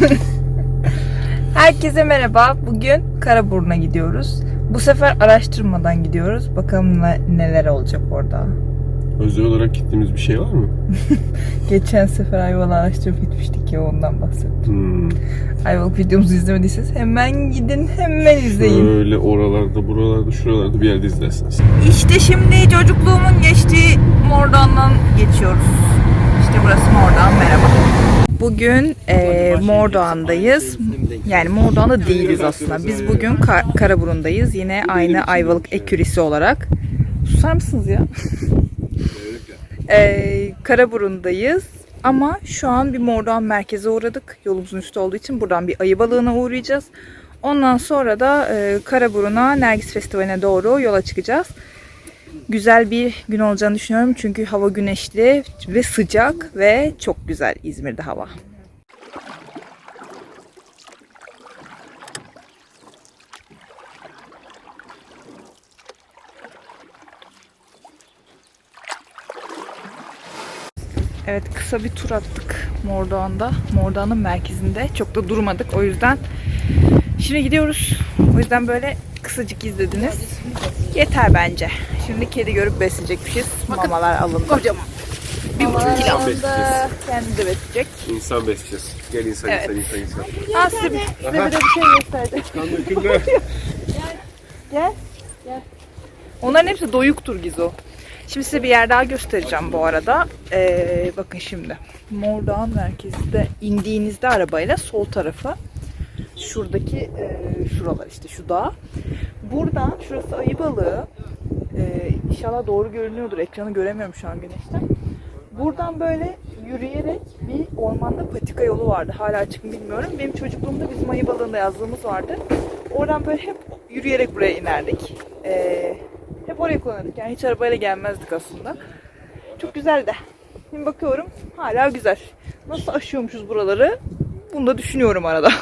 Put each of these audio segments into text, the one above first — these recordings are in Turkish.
Herkese merhaba. Bugün Karaburun'a gidiyoruz. Bu sefer araştırmadan gidiyoruz. Bakalım ne- neler olacak orada. Özel olarak gittiğimiz bir şey var mı? Geçen sefer Ayvalık'ı araştırıp gitmiştik ya ondan bahsettim. Hmm. Ayvalık videomuzu izlemediyseniz hemen gidin hemen izleyin. Böyle oralarda, buralarda, şuralarda bir yerde izlersiniz. İşte şimdi çocukluğumun geçtiği Mordoğan'dan geçiyoruz. İşte burası Mordoğan merhaba. Bugün e, Mordoğan'dayız. Yani Mordoğan'da değiliz aslında. Biz bugün Ka- Karaburun'dayız. Yine aynı Ayvalık ekürisi olarak. Susar mısınız ya? e, Karaburun'dayız. Ama şu an bir Mordoğan merkeze uğradık. Yolumuzun üstü olduğu için buradan bir ayı balığına uğrayacağız. Ondan sonra da e, Karaburun'a Nergis Festivali'ne doğru yola çıkacağız. Güzel bir gün olacağını düşünüyorum çünkü hava güneşli ve sıcak ve çok güzel İzmir'de hava. Evet kısa bir tur attık Mordoğan'da. Mordoğan'ın merkezinde. Çok da durmadık o yüzden. Şimdi gidiyoruz. O yüzden böyle kısacık izlediniz. Yeter bence. Şimdi kedi görüp besleyecekmişiz. Mamalar alındı. Kocaman. Bir buçuk kilo alındı. Kendi de besleyecek. İnsan besleyeceğiz. Gel insan, Evet. insan, insan, insan. Aa, size, bir- de bir şey gösterdi. Gel. Gel. Onların hepsi doyuktur Gizo. Şimdi size bir yer daha göstereceğim bu arada. Ee, bakın şimdi. Mordoğan merkezinde indiğinizde arabayla sol tarafa şuradaki e, şuralar işte şu dağ. Buradan şurası ayı balığı. Ee, inşallah doğru görünüyordur. Ekranı göremiyorum şu an güneşten. Buradan böyle yürüyerek bir ormanda patika yolu vardı. Hala açık mı bilmiyorum. Benim çocukluğumda bizim ayı balığında yazdığımız vardı. Oradan böyle hep yürüyerek buraya inerdik. Ee, hep oraya kullanırdık. Yani hiç arabayla gelmezdik aslında. Çok güzel de. Şimdi bakıyorum hala güzel. Nasıl aşıyormuşuz buraları? Bunu da düşünüyorum arada.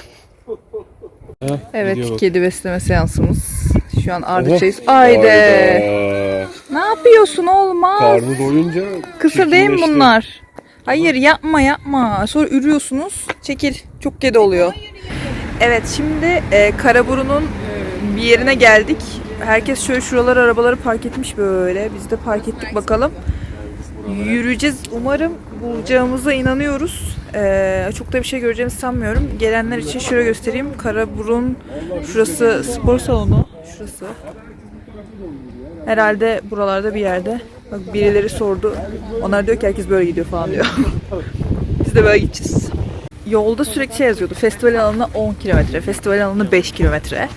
Evet kedi besleme seansımız. Şu an Oha. Ardıçayız. Haydi. Hayda. Ne yapıyorsun olmaz. Karnı doyunca Kısır değil mi çirkinleşti. bunlar? Hayır yapma yapma. Sonra ürüyorsunuz. Çekil. Çok kedi oluyor. Evet şimdi e, Karaburun'un e, bir yerine geldik. Herkes şöyle şuralara arabaları park etmiş böyle. Biz de park ettik bakalım. Yürüyeceğiz. Umarım bulacağımıza inanıyoruz. Ee, çok da bir şey göreceğimizi sanmıyorum. Gelenler için şöyle göstereyim. Karaburun şurası spor salonu. Şurası. Herhalde buralarda bir yerde. Bak birileri sordu. Onlar diyor ki herkes böyle gidiyor falan diyor. Biz de böyle gideceğiz. Yolda sürekli şey yazıyordu. Festival alanına 10 kilometre, festival alanına 5 kilometre.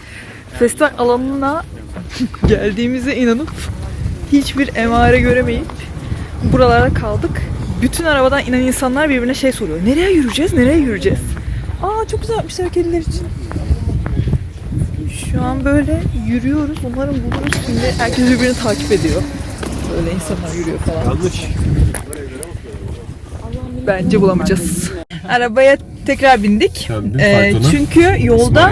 Festival alanına geldiğimize inanıp hiçbir emare göremeyip buralarda kaldık. Bütün arabadan inen insanlar birbirine şey soruyor. Nereye yürüyeceğiz? Nereye yürüyeceğiz? Aa çok güzel yapmışlar kediler için. Şu an böyle yürüyoruz. Umarım buluruz. Şimdi herkes birbirini takip ediyor. Böyle insanlar yürüyor falan. Yanlış. Bence bulamayacağız. Arabaya tekrar bindik. Ee, çünkü yolda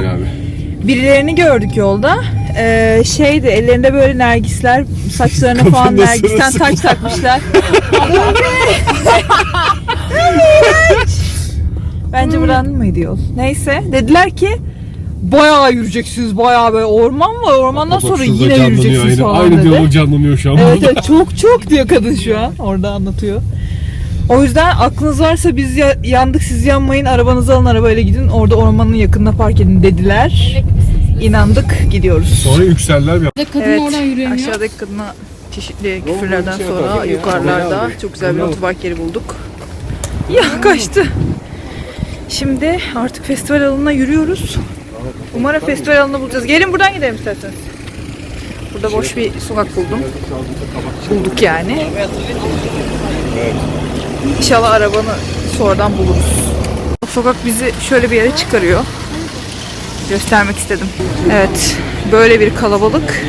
birilerini gördük yolda. Ee, şeydi ellerinde böyle nergisler saçlarına falan nergisten taç takmışlar. Bence buranın mıydı yol? Neyse dediler ki bayağı yürüyeceksiniz bayağı böyle orman var ormandan Bak, sonra şurada yine yürüyeceksiniz aynı, falan Aynı dedi. diyalog canlanıyor şu an. Evet, evet çok çok diyor kadın şu an orada anlatıyor. O yüzden aklınız varsa biz ya- yandık siz yanmayın arabanızı alın arabayla gidin orada ormanın yakınına park edin dediler. İnandık gidiyoruz. Sonra yükseller bir Kadın Evet oradan yürüyemiyor. aşağıdaki kadına çeşitli küfürlerden şey sonra yukarılarda çok güzel bir otopark yeri bulduk. Ya kaçtı. Şimdi artık festival alanına yürüyoruz. Umarım festival alanını bulacağız. Gelin buradan gidelim isterseniz. Burada boş bir sokak buldum. Bulduk yani. İnşallah arabanı sonradan buluruz. Sokak bizi şöyle bir yere çıkarıyor. Göstermek istedim. Evet, böyle bir kalabalık.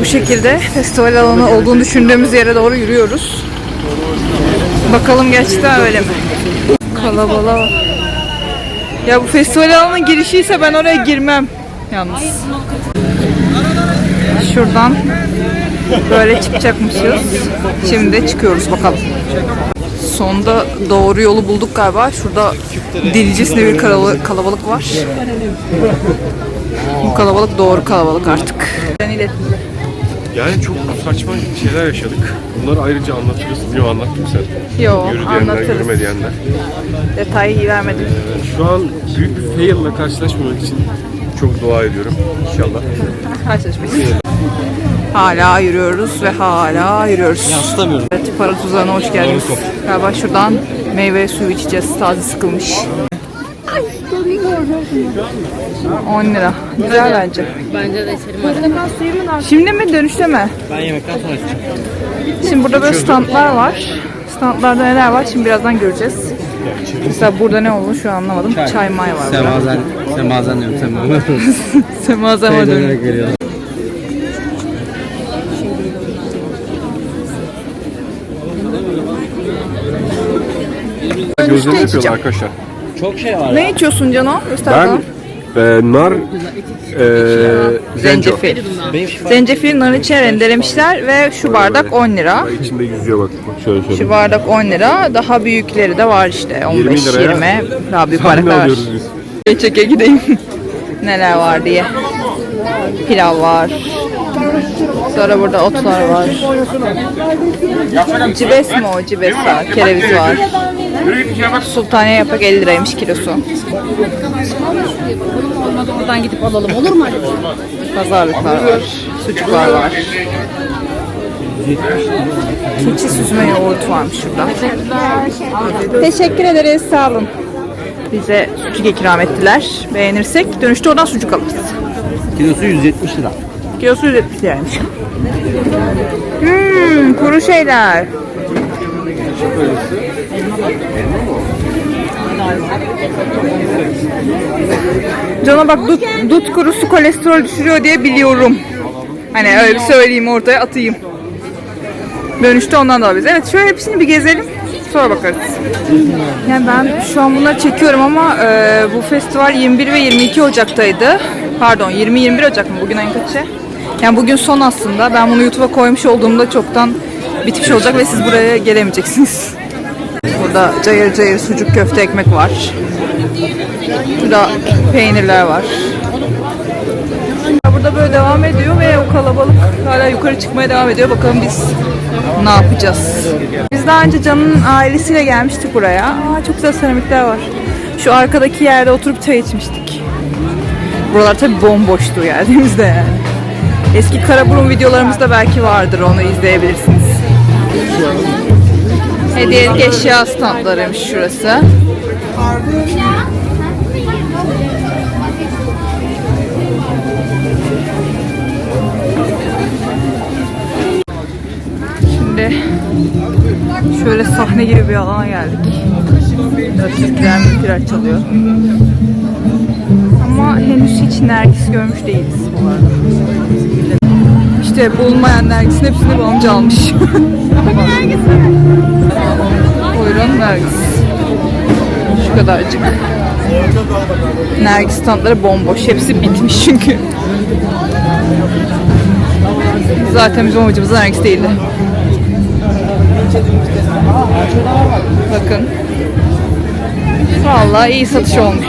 Bu şekilde festival alanı olduğunu düşündüğümüz yere doğru yürüyoruz. Bakalım gerçekten öyle mi? Kalabalığa. Ya bu festival alanının girişi ise ben oraya girmem. Yalnız. Şuradan böyle çıkacakmışız. Şimdi çıkıyoruz bakalım. Sonunda doğru yolu bulduk galiba. Şurada delicesine bir kalabalık var. Bu kalabalık doğru kalabalık artık. Ben ilettim. Yani çok saçma şeyler yaşadık. Bunları ayrıca anlatırız. Yok anlattım sen. Yo Yürü diyenler, anlatırız. yürüme diyenler. Detayı vermedim. Şu an büyük bir fail ile karşılaşmamak için çok dua ediyorum. İnşallah. Karşılaşmayız. Hala yürüyoruz ve hala yürüyoruz. Yansıtamıyorum. Evet, para tuzağına hoş geldiniz. Galiba şuradan meyve suyu içeceğiz. Taze sıkılmış. 10 lira. Güzel bence. Bence de içelim hadi. Şimdi mi dönüşte mi? Ben yemekten sonra içeceğim. Şimdi burada böyle standlar var. Standlarda neler var şimdi birazdan göreceğiz. Mesela burada ne olur şu an anlamadım. Çay, may var. burada. Semazen, semazen diyorum semazen. Eğlenerek veriyorum. Gözleme içeceğim. yapıyorlar arkadaşlar. Çok şey var. Ne içiyorsun Cano? Göster Ben e, nar e, zenco. Zencefil. Benim Zencefil narın içine rendelemişler ve şu bardak 10 lira. Bak İçinde yüzüyor bak. Bak şöyle şöyle. Şu bardak 10 lira. Daha büyükleri de var işte. 20 15 liraya 20. Daha büyük Sahne bardaklar var. alıyoruz biz. Çeke çeke gideyim. Neler var diye. Pilav var. Sonra burada otlar var. Cibes mi o? Cibes var. Kereviz var. Sultaniye yaprak 50 liraymış kilosu. Olmadı oradan gidip alalım olur mu? Pazarlıklar var. Sucuklar var. Keçi süzme yoğurt varmış şurada. Teşekkür ederiz. Sağ olun. Bize sucuk ikram ettiler. Beğenirsek dönüşte oradan sucuk alırız. kilosu 170 lira. Kilosu 170 liraymış. Hmm, kuru şeyler. Cana bak dut, dut kurusu kolesterol düşürüyor diye biliyorum. Hani öyle bir söyleyeyim ortaya atayım. Dönüşte ondan da alabiliriz. Evet şöyle hepsini bir gezelim. Sonra bakarız. Yani ben şu an bunları çekiyorum ama e, bu festival 21 ve 22 Ocak'taydı. Pardon 20-21 Ocak mı? Bugün ayın kaçı? Yani bugün son aslında. Ben bunu YouTube'a koymuş olduğumda çoktan bitmiş olacak ve siz buraya gelemeyeceksiniz. Burada cayır cayır sucuk köfte ekmek var. Burada peynirler var. Burada böyle devam ediyor ve o kalabalık hala yukarı çıkmaya devam ediyor. Bakalım biz ne yapacağız? Biz daha önce Can'ın ailesiyle gelmiştik buraya. Aa, çok güzel seramikler var. Şu arkadaki yerde oturup çay içmiştik. Buralar tabii bomboştu geldiğimizde yani. Eski Karaburun videolarımızda belki vardır onu izleyebilirsiniz. Hediyelik eşya standlarıymış şurası. Şimdi şöyle sahne gibi bir alana geldik. Türkler müftiler çalıyor. Ama henüz hiç Nergis görmüş değiliz bu arada. İşte bulunmayan Nergis'in hepsini bu amca almış. Buyurun Nergis. Şu kadarcık. Nergis standları bomboş. Hepsi bitmiş çünkü. Zaten bizim amacımız Nergis değildi. Bakın. Vallahi iyi satış olmuş.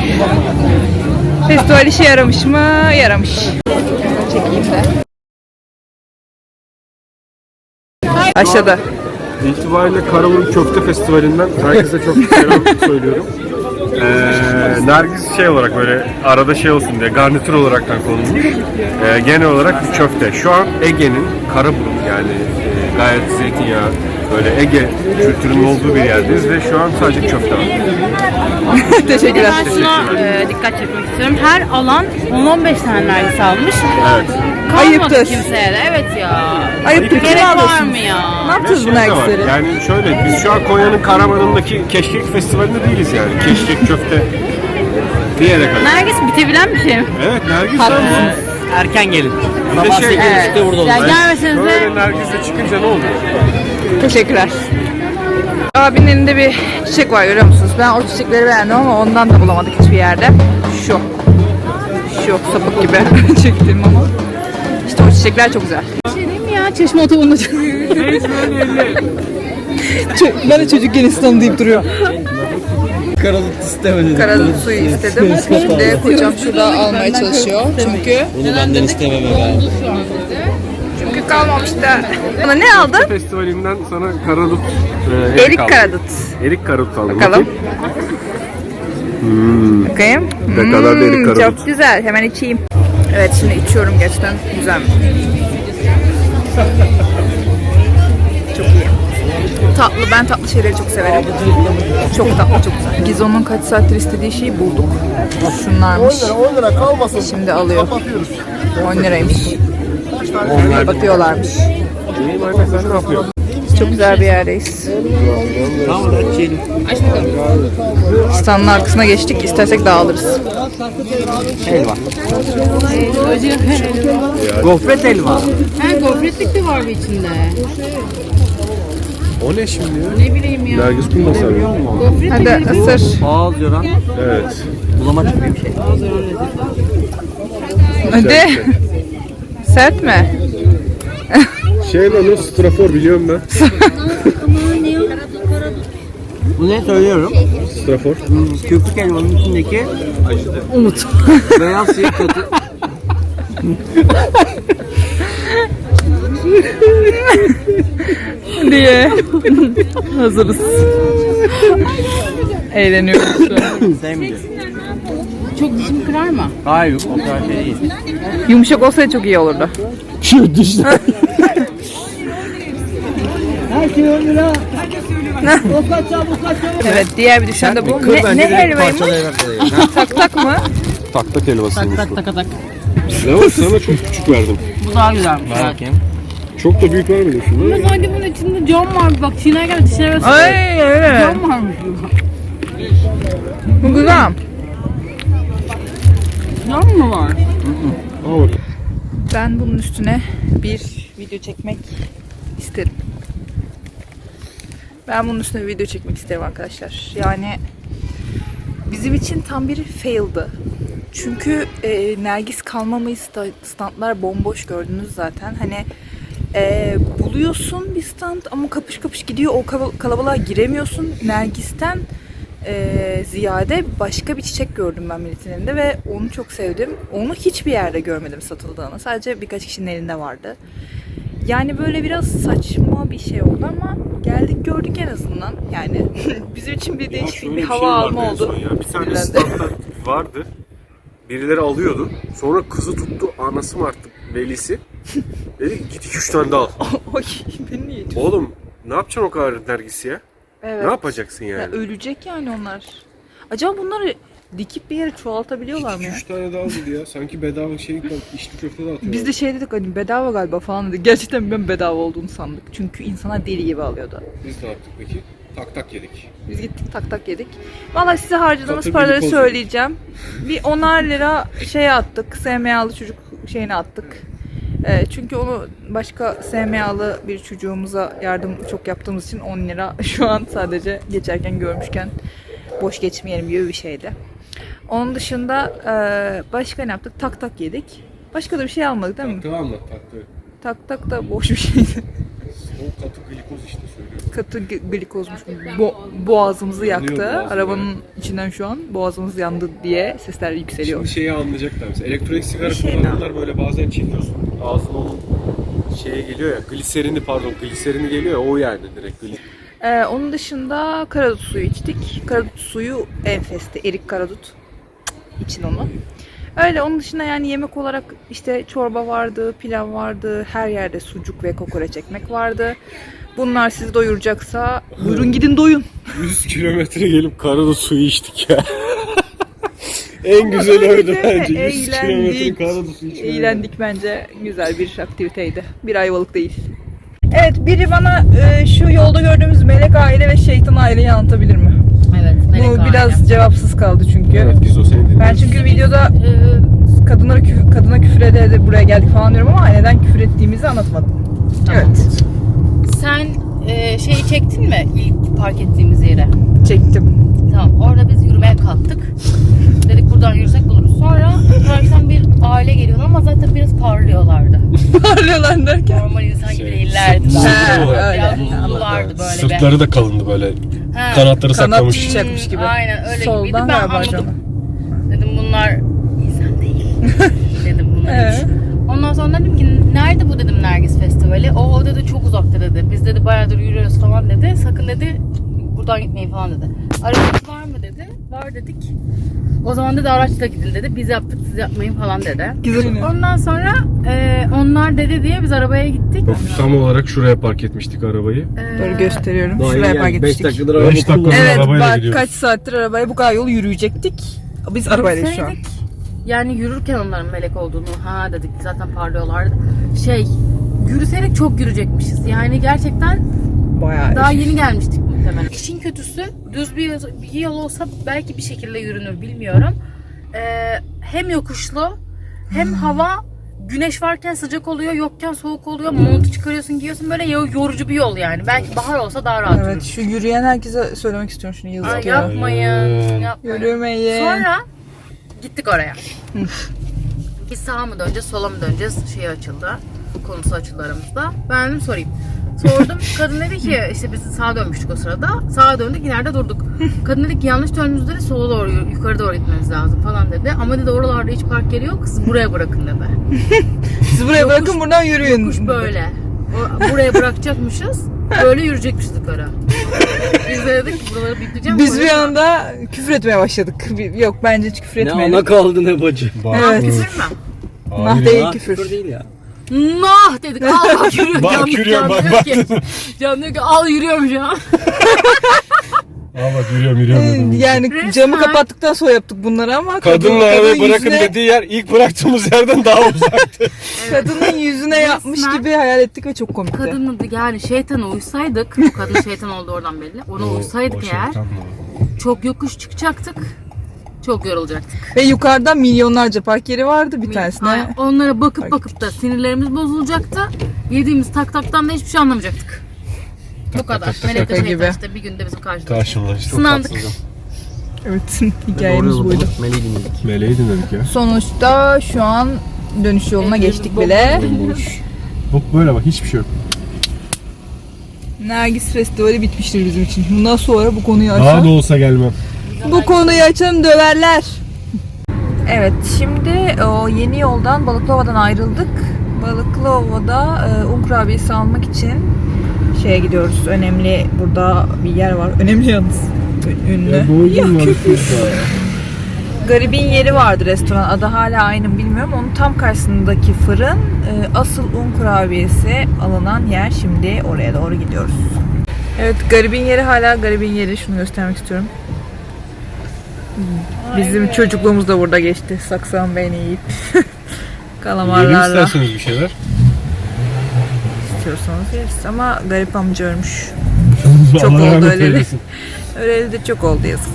Festival işe yaramış mı? Yaramış. Çekeyim de. Aşağıda. İtibariyle Karaburun Köfte Festivali'nden herkese çok selam söylüyorum. Ee, Nergis şey olarak böyle arada şey olsun diye garnitür olaraktan konulmuş. Ee, genel olarak bir köfte. Şu an Ege'nin Karaburun yani e, gayet zeytinyağı böyle Ege kültürünün olduğu bir yerdeyiz ve şu an sadece köfte var. Teşekkürler. Ben şuna e, dikkat çekmek istiyorum. Her alan 10-15 tane nergis almış. Evet. Kalmadı Ayıptır. kimseye de. Evet ya. Ayıptır. Gerek Kim var alıyorsun? mı ya? Ne yapacağız bu Şey de var, Nergisleri? Yani şöyle biz şu an Konya'nın Karaman'ındaki Keşkek Festivali'nde değiliz yani. Keşkek köfte bir yere kadar. Nergis bitebilen bir şey mi? Evet Nergis Haklısınız. Erken gelin. Bir de Sabah şey, 8.30'da burada olun. Ya gelmeseniz Böyle de Nergis'e çıkınca ne oluyor? Teşekkürler. Abinin elinde bir çiçek var görüyor musunuz? Ben o çiçekleri beğendim ama ondan da bulamadık hiçbir yerde. Şu. Şu sapık gibi çektim ama. İşte o çiçekler çok güzel. şey diyeyim mi ya? Çeşme otobunda çok... ben de çocukken İslam deyip duruyor. Karadut istemedi. Karadut suyu istedim. Şimdi kocam şurada almaya çalışıyor. Çünkü Bunu benden istemem be. çünkü kalmamıştı. Bana ne aldın? Festivalinden sana karadut e, Erik aldım. karadut. Erik karadut aldım. Bakalım. Bakayım. Bakayım. Ne kadar da erik Hmm, karadut. Çok güzel. Hemen içeyim. Evet şimdi içiyorum gerçekten güzel. Tatlı. Ben tatlı şeyleri çok severim. Çok tatlı, çok güzel. Gizon'un kaç saattir istediği şeyi bulduk. Şunlarmış. 10 lira kalmasın. Şimdi alıyor. Kapatıyoruz. 10 liraymış. Bakıyorlarmış. İyiyim anne sen ne yapıyorsun? Çok güzel bir yerdeyiz. Standın arkasına geçtik. İstersek dağılırız. Helva. Gofret helva. Ha gofretlik de var bu içinde. O ne şimdi ya? Ne bileyim ya. Nergis Kumda sarıyor. Gofret Hadi ısır. Ağız yoran. Evet. Bulamaç gibi bir şey. Hadi. Sert mi? Şey lan o strafor biliyorum ben. Bu ne söylüyorum? Strafor. Köpük helvanın içindeki Umut. beyaz siyah katı. diye. Hazırız. Eğleniyoruz şu an. Çok dişimi kırar mı? Hayır o kadar şey değil. Yumuşak olsaydı çok iyi olurdu. Şu dişler. Evet diğer bir düşen de bu. Kır Ne, bence ne direkt helvaymış? Tak tak mı? Tak tak helvasıymış bu. Tak tak. Ne var sana çok küçük verdim. Bu daha güzelmiş. Ver bakayım. Çok da büyük vermedim şunu. Ama sanki bunun içinde cam var. Bak çiğnerken dişine böyle Ay öyle. cam varmış. Bu güzel. Cam mı var? Al bak. Ben bunun üstüne bir video çekmek isterim. Ben bunun üstüne bir video çekmek isterim arkadaşlar. Yani bizim için tam bir fail'dı. Çünkü e, Nergis kalmamayı sta- standlar bomboş gördünüz zaten. Hani e, buluyorsun bir stand ama kapış kapış gidiyor. O kal- kalabalığa giremiyorsun. Nergis'ten e, ziyade başka bir çiçek gördüm ben milletin elinde ve onu çok sevdim. Onu hiçbir yerde görmedim satıldığını. Sadece birkaç kişinin elinde vardı. Yani böyle biraz saçma bir şey oldu ama geldik gördük en azından. Yani bizim için bir değişik bir şey hava vardı alma oldu. Ya. Bir tane standta vardı. Birileri alıyordu. Sonra kızı tuttu. Anası mı artık velisi. Dedi git iki üç tane daha al. Oy beni niye diyorsun? Oğlum ne yapacaksın o kadar nergisi ya? Evet. Ne yapacaksın yani? Ya ölecek yani onlar. Acaba bunları dikip bir yere çoğaltabiliyorlar mı? ya? Üç tane daha dedi ya. Sanki bedava şey içli köfte de atıyor. Biz de şey dedik hani bedava galiba falan dedik. Gerçekten ben bedava olduğunu sandık. Çünkü insanlar deli gibi alıyordu. Biz ne yaptık peki? Tak tak yedik. Biz gittik tak tak yedik. Vallahi size harcadığımız Zaten paraları söyleyeceğim. Bir onar lira şeye attık. SMA'lı çocuk şeyine attık. Ee, çünkü onu başka SMA'lı bir çocuğumuza yardım çok yaptığımız için 10 lira şu an sadece geçerken görmüşken boş geçmeyelim gibi bir şeydi. Onun dışında e, başka ne yaptık? Tak tak yedik. Başka da bir şey almadık değil mi? Taktı anlat taktı. Tak tak da boş bir şeydi. O katı glikoz işte söylüyorum. katı glikozmuş. Bo- boğazımızı yaktı. boğazım, Arabanın içinden şu an boğazımız yandı diye sesler yükseliyor. Şimdi şeyi anlayacaklar mesela. Elektronik sigara şey kullananlar böyle bazen çekiyorsun. Ağzına onun şeye geliyor ya. Gliserini pardon gliserini geliyor ya o yani direkt glis. Ee, onun dışında karadut suyu içtik. Karadut suyu enfesti. Erik karadut. İçin onu. Öyle onun dışında yani yemek olarak işte çorba vardı, pilav vardı, her yerde sucuk ve kokoreç ekmek vardı. Bunlar sizi doyuracaksa buyurun gidin doyun. 100 kilometre gelip karadut suyu içtik ya. en güzeli oydu bence. 100 kilometre karadut suyu içmek. Eğlendik bence. Güzel bir aktiviteydi. Bir ayvalık değil. Evet biri bana e, şu yolda gördüğümüz melek aile ve şeytan aileyi anlatabilir mi? Bu biraz cevapsız kaldı çünkü. Evet Gizo seni dinliyoruz. Ben çünkü videoda Ee, kadınlara küfür, kadına küfür ede ede buraya geldik falan diyorum ama neden küfür ettiğimizi anlatmadım. Evet. sen e, şeyi çektin mi ilk park ettiğimiz yere? Çektim. Tamam orada biz yürümeye kalktık. Dedik buradan yürüsek buluruz. Sonra karşıdan bir aile geliyor ama zaten biraz parlıyorlardı. Parlıyorlar derken. Normal insan gibi Şey, değillerdi. daha. Ha, öyle. Biraz uzunlardı böyle Sırtları da kalındı böyle. Ha. Kanatları Kanat saklamış. çiçekmiş gibi. Aynen öyle gibiydi. Soldan Ben galiba anladım. canım. Dedim bunlar insan değil. dedim bunlar Ee? Ondan sonra dedim ki nerede bu dedim Nergis Festivali. O, o dedi çok uzakta dedi. Biz dedi bayağıdır yürüyoruz falan dedi. Sakın dedi buradan gitmeyin falan dedi. Arabanız var mı dedi. Var dedik. O zaman dedi araçla gidin dedi. Biz yaptık siz yapmayın falan dedi. Güzel. Ondan sonra e, onlar dedi diye biz arabaya gittik. Tam olarak şuraya park etmiştik arabayı. E, Böyle gösteriyorum. Daha Şuraya park yani 5 etmiştik. dakikadır araba Beş dakika. kullanıyor. Evet Arabayla bak gidiyoruz. kaç saattir arabaya bu kadar yol yürüyecektik. Biz arabayla şu an. Yürüseydik, Yani yürürken onların melek olduğunu ha dedik zaten parlıyorlardı. Şey yürüseydik çok yürüyecekmişiz. Yani gerçekten Bayağı. daha yeni gelmiştik muhtemelen. İşin kötüsü düz bir, bir yol olsa belki bir şekilde yürünür bilmiyorum. Ee, hem yokuşlu hem hava güneş varken sıcak oluyor yokken soğuk oluyor. Montu çıkarıyorsun giyiyorsun böyle yo- yorucu bir yol yani. Belki bahar olsa daha rahat Evet yürürsün. şu yürüyen herkese söylemek istiyorum şunu yazık Ay, ya. yapmayın, yapmayın. Yürümeyin. Sonra gittik oraya. Biz sağa mı döneceğiz, sola mı döneceğiz? Şey açıldı. Konusu açıldı aramızda. Ben dedim sorayım. Sordum. Kadın dedi ki işte biz sağa dönmüştük o sırada. Sağa döndük ileride durduk. Kadın dedi ki yanlış döndünüz dedi. Sola doğru yukarı doğru gitmeniz lazım falan dedi. Ama dedi oralarda hiç park yeri yok. Siz buraya bırakın dedi. Siz buraya bırakın buradan yürüyün. Yokuş böyle. O- Buraya bırakacakmışız. Böyle yürüyecekmişiz yukarı. Biz de dedik ki buraları bipleyeceğim. Biz bir anda küfür etmeye başladık. Bir- Yok bence hiç küfür Ne etmeyelim. ana kaldı ne bacı. Bak. Evet. Küfür mü? Nah Hayır. değil Aa, küfür. değil ya. Nah dedik al bak yürüyor. Bak yürüyor, bak, bak Can diyor ki al yürüyorum şu an. Aa bak yürüyorum yürüyorum. Ee. Yani Resmen. camı kapattıktan sonra yaptık bunları ama Kadınla kadın- arabayı kadının bırakın yüzüne- dediği yer ilk bıraktığımız yerden daha uzaktı. Kadının yüzüne yapmış Resmen. gibi hayal ettik ve çok komikti. Kadını da yani şeytana uysaydık, bu kadın şeytan oldu oradan belli. Ona uysaydık eğer çok yokuş çıkacaktık. Çok yorulacaktık. Ve yukarıda milyonlarca park yeri vardı bir tanesine. Ay, Onlara bakıp bakıp da sinirlerimiz bozulacaktı. Yediğimiz tak taktan da hiçbir şey anlamayacaktık. Bu kadar. tak tak Melek tak gibi. işte bir günde bizim karşımızda. Karşımlaştık. Sınandık. Evet hikayemiz buydu. Meleği dinledik. Meleği dinledik ya. Sonuçta şu an dönüş yoluna Elimiz geçtik bile. Bak böyle bak hiçbir şey yok. Nergis Festivali bitmiştir bizim için. Bundan sonra bu konuyu Daha da açalım. olsa gelmem. Bu konuyu açalım döverler. Evet şimdi o yeni yoldan Balıklıova'dan ayrıldık. Balıklıova'da e, un kurabiyesi almak için şeye gidiyoruz. Önemli burada bir yer var. Önemli yalnız. Ünlü. Ya, küfür. Garibin yeri vardı restoran. Adı hala aynı mı bilmiyorum. Onun tam karşısındaki fırın e, asıl un kurabiyesi alınan yer. Şimdi oraya doğru gidiyoruz. Evet garibin yeri hala garibin yeri. Şunu göstermek istiyorum. Bizim çocukluğumuz da burada geçti. Saksan beni yiyip Yiyelim kalamarlarla isterseniz bir şeyler. İstiyorsanız yeriz. Ama garip amca ölmüş. Çok Allah oldu eylesin. Öyle de çok oldu yazık.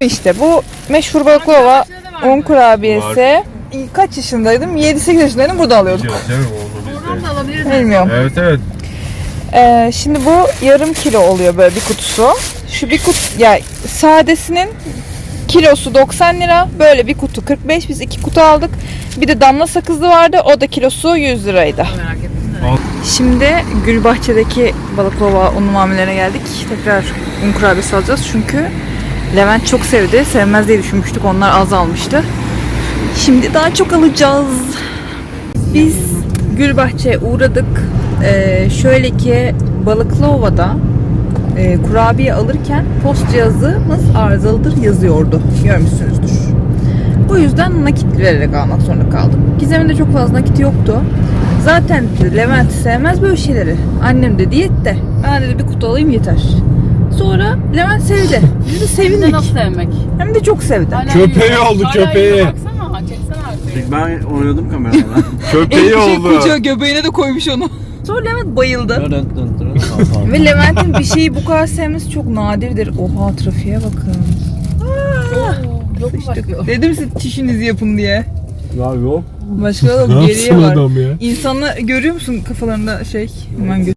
İşte bu meşhur baklava un kurabiyesi. Kaç yaşındaydım? 7-8 yaşındaydım burada alıyorduk. Bilmiyorum. Evet evet. Ee, şimdi bu yarım kilo oluyor böyle bir kutusu. Şu bir kutu ya sadesinin kilosu 90 lira. Böyle bir kutu 45. Biz iki kutu aldık. Bir de damla sakızlı vardı. O da kilosu 100 liraydı. Merak ettim. Şimdi Gülbahçe'deki Balıkova un mamulerine geldik. Tekrar un kurabiyesi alacağız çünkü Levent çok sevdi. Sevmez diye düşünmüştük. Onlar az almıştı. Şimdi daha çok alacağız. Biz Gülbahçe'ye uğradık. Ee, şöyle ki Balıklıova'da e, kurabiye alırken post cihazımız arızalıdır yazıyordu. Görmüşsünüzdür. Bu yüzden nakit vererek almak zorunda kaldım. Gizem'in de çok fazla nakit yoktu. Zaten Levent sevmez böyle şeyleri. Annem de diyette. Ben dedi bir kutu alayım yeter. Sonra Levent sevdi. Biz de de sevindik. nasıl sevmek? Hem de çok sevdi. Hala Köpeği yürüyor. oldu, Hala köpeği. yürüyor. Baksana çeksene artık. Ben oynadım kamerada. Köpeği oldu. kucağı göbeğine de koymuş onu. Sonra Levent bayıldı. Ve Levent'in bir şeyi bu kadar sevmesi çok nadirdir. Oha trafiğe bakın. Yok başka? dedim size tişinizi yapın diye. Ya yok. Başka da geriye var. adam ya? İnsanlar görüyor musun kafalarında şey? Hemen gö-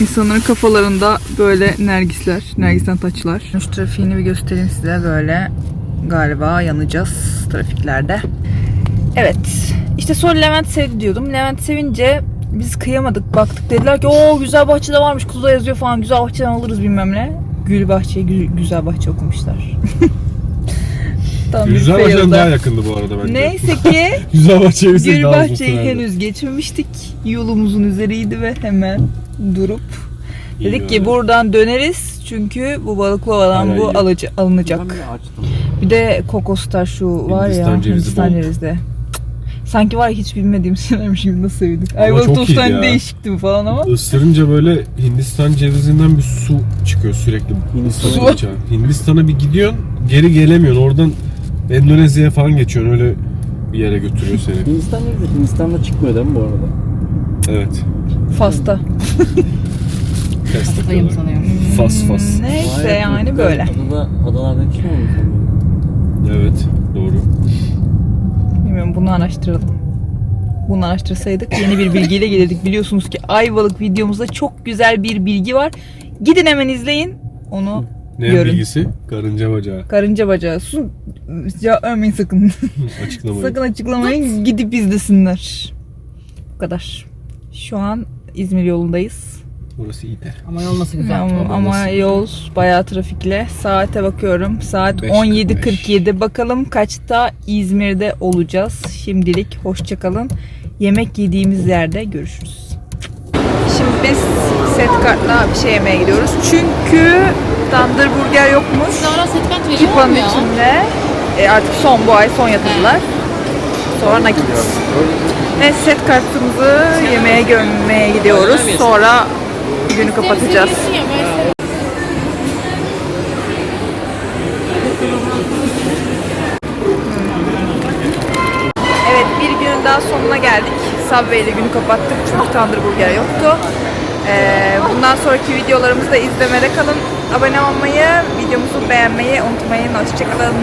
İnsanların kafalarında böyle nergisler, nergisten taçlar. Şu trafiğini bir göstereyim size böyle. Galiba yanacağız trafiklerde. Evet. İşte sonra Levent sevdi diyordum. Levent sevince biz kıyamadık. Baktık dediler ki o güzel bahçede varmış. Kutuda yazıyor falan. Güzel bahçeden alırız bilmem ne. Gül bahçeye gü- güzel bahçe okumuşlar. Tam bir Güzel Bahçe'den fail'da. daha yakındı bu arada bence. Neyse ki Güzel Bahçe'ye bizim Gül daha uzun bahçeyi sürerdi. henüz geçmemiştik. Yolumuzun üzeriydi ve hemen durup İyi dedik ki buradan döneriz. Çünkü bu balıklı ovadan Hala bu iyi. alıcı, alınacak. Ben bir açtım. Bir de kokostar şu var Hindistan ya cevizi Hindistan bol. cevizi. Sanki var ya hiç bilmediğim şeylermiş gibi nasıl sevdik. Ama Ayvalık çok tostu hani değişikti mi falan ama. Isırınca böyle Hindistan cevizinden bir su çıkıyor sürekli. Hindistan'a Isırınca. Hindistan'a bir gidiyorsun geri gelemiyorsun. Oradan Endonezya'ya falan geçiyorsun. Öyle bir yere götürüyor seni. Hindistan ne güzel. Hindistan'da çıkmıyor değil mi bu arada? Evet. Fasta. Yapıyorlar. sanıyorum. Fas fas. Neyse Hayır, yani böyle. Adada, adalarda hiç mi olmuş sanırım? Evet. Doğru. Bilmiyorum bunu araştıralım. Bunu araştırsaydık yeni bir bilgiyle gelirdik. Biliyorsunuz ki Ayvalık videomuzda çok güzel bir bilgi var. Gidin hemen izleyin. Onu Ne Görün. bilgisi? Karınca bacağı. karınca bacağı. Sus. Cevap vermeyin sakın. Açıklamayın. sakın açıklamayın. Gidip izlesinler. Bu kadar. Şu an İzmir yolundayız. Orası iyi de. Ama yol nasıl güzel. Ama, Ama yol bayağı trafikle. Saate bakıyorum. Saat 5.45. 17.47. Bakalım kaçta İzmir'de olacağız. Şimdilik hoşça kalın. Yemek yediğimiz yerde görüşürüz. Şimdi biz set kartla bir şey yemeye gidiyoruz. Çünkü Tandır Burger yokmuş. Sonra setkaç veriyor Kipa'nın içinde. E, artık son bu ay son yatırdılar. Sonra nakit. Ve set kartımızı yemeğe gömmeye gidiyoruz. Sonra günü kapatacağız. Evet bir günün daha sonuna geldik. Subway ile günü kapattık çünkü Tandır Burger yoktu. Ee, bundan sonraki videolarımızı da izlemede kalın. Abone olmayı, videomuzu beğenmeyi unutmayın. Hoşçakalın.